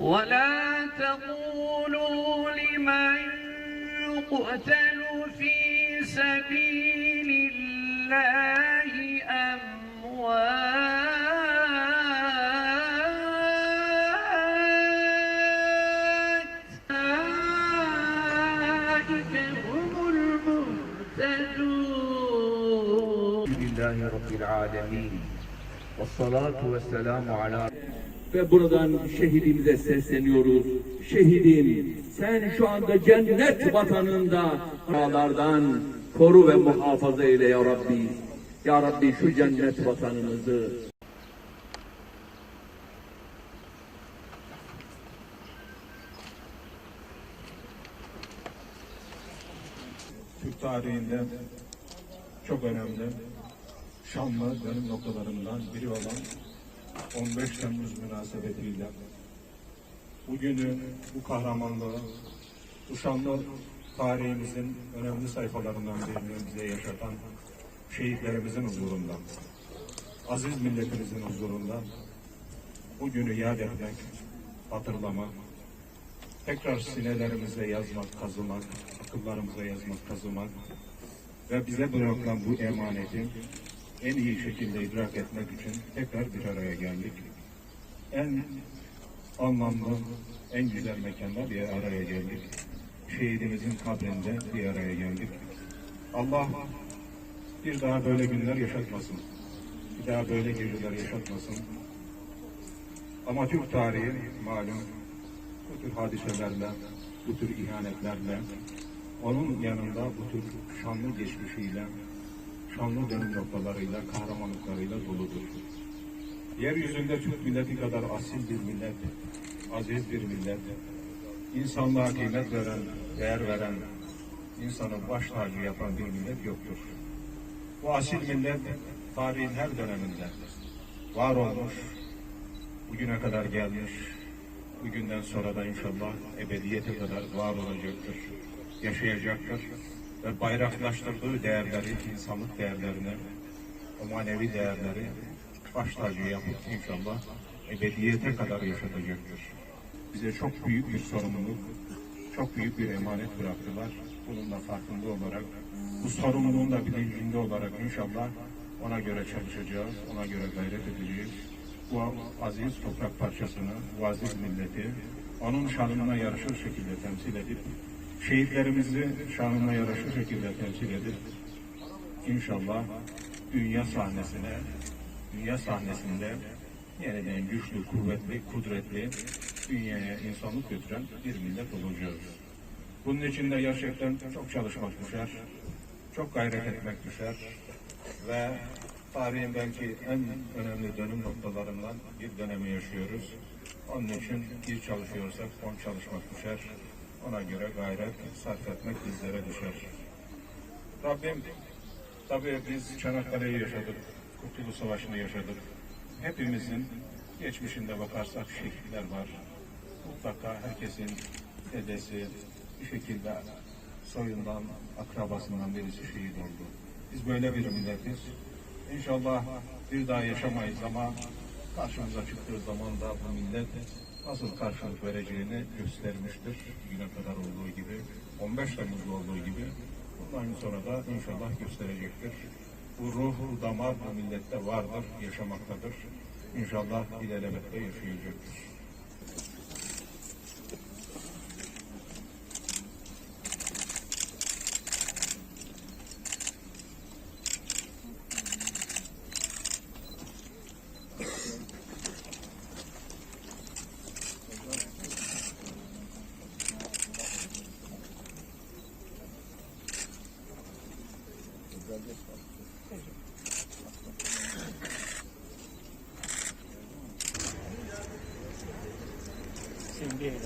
ولا تقولوا لمن يقتل في سبيل الله أموات. أولئك هم المهتدون. الحمد لله رب العالمين. والصلاة والسلام على Ve buradan şehidimize sesleniyoruz. Şehidim sen şu anda cennet vatanında dağlardan koru ve muhafaza eyle ya Rabbi. Ya Rabbi şu cennet vatanımızı Türk tarihinde çok önemli, şanlı dönüm noktalarından biri olan 15 Temmuz münasebetiyle bugünü, bu kahramanlığı, bu şanlı tarihimizin önemli sayfalarından birini bize yaşatan şehitlerimizin huzurunda, aziz milletimizin huzurunda bugünü yad etmek, hatırlamak, tekrar sinelerimize yazmak, kazımak, akıllarımıza yazmak, kazımak ve bize bırakılan bu emaneti en iyi şekilde idrak etmek için tekrar bir araya geldik. En anlamlı, en güzel mekanda bir araya geldik. Şehidimizin kabrinde bir araya geldik. Allah bir daha böyle günler yaşatmasın. Bir daha böyle geceler yaşatmasın. Ama Türk tarihi malum bu tür hadiselerle, bu tür ihanetlerle, onun yanında bu tür şanlı geçmişiyle, şanlı dönüm noktalarıyla, kahramanlıklarıyla doludur. Yeryüzünde Türk milleti kadar asil bir millet, aziz bir millet, insanlığa kıymet veren, değer veren, insanı baş tacı yapan bir millet yoktur. Bu asil millet tarihin her döneminde var olmuş, bugüne kadar gelmiş, bugünden sonra da inşallah ebediyete kadar var olacaktır, yaşayacaktır ve bayraklaştırdığı değerleri, insanlık değerlerini, o manevi değerleri baş tacı yapıp inşallah ebediyete kadar yaşatacaktır. Bize çok büyük bir sorumluluk, çok büyük bir emanet bıraktılar. Bunun da farkında olarak, bu sorumluluğun da bilincinde olarak inşallah ona göre çalışacağız, ona göre gayret edeceğiz. Bu aziz toprak parçasını, bu aziz milleti onun şanına yaraşır şekilde temsil edip, şehitlerimizi şanına yaraşır şekilde temsil edip, inşallah dünya sahnesine, dünya sahnesinde yeniden güçlü, kuvvetli, kudretli dünyaya insanlık götüren bir millet olacağız. Bunun için de gerçekten çok çalışmak düşer, çok gayret etmek düşer ve tarihin belki en önemli dönüm noktalarından bir dönemi yaşıyoruz. Onun için bir çalışıyorsak on çalışmak düşer. Ona göre gayret sarf etmek bizlere düşer. Rabbim tabii biz Çanakkale'yi yaşadık, Kurtuluş Savaşı'nı yaşadık. Hepimizin geçmişinde bakarsak şehitler var. Mutlaka herkesin dedesi bir şekilde soyundan, akrabasından birisi şehit oldu. Biz böyle bir milletiz. İnşallah bir daha yaşamayız ama karşımıza çıktığı zaman da bu millet nasıl karşılık vereceğini göstermiştir. Güne kadar olduğu gibi, 15 Temmuz'da olduğu gibi bundan sonra da inşallah gösterecektir. Bu ruh, damar bu millette vardır, yaşamaktadır. İnşallah ilelebette yaşayacaktır. Simgeyle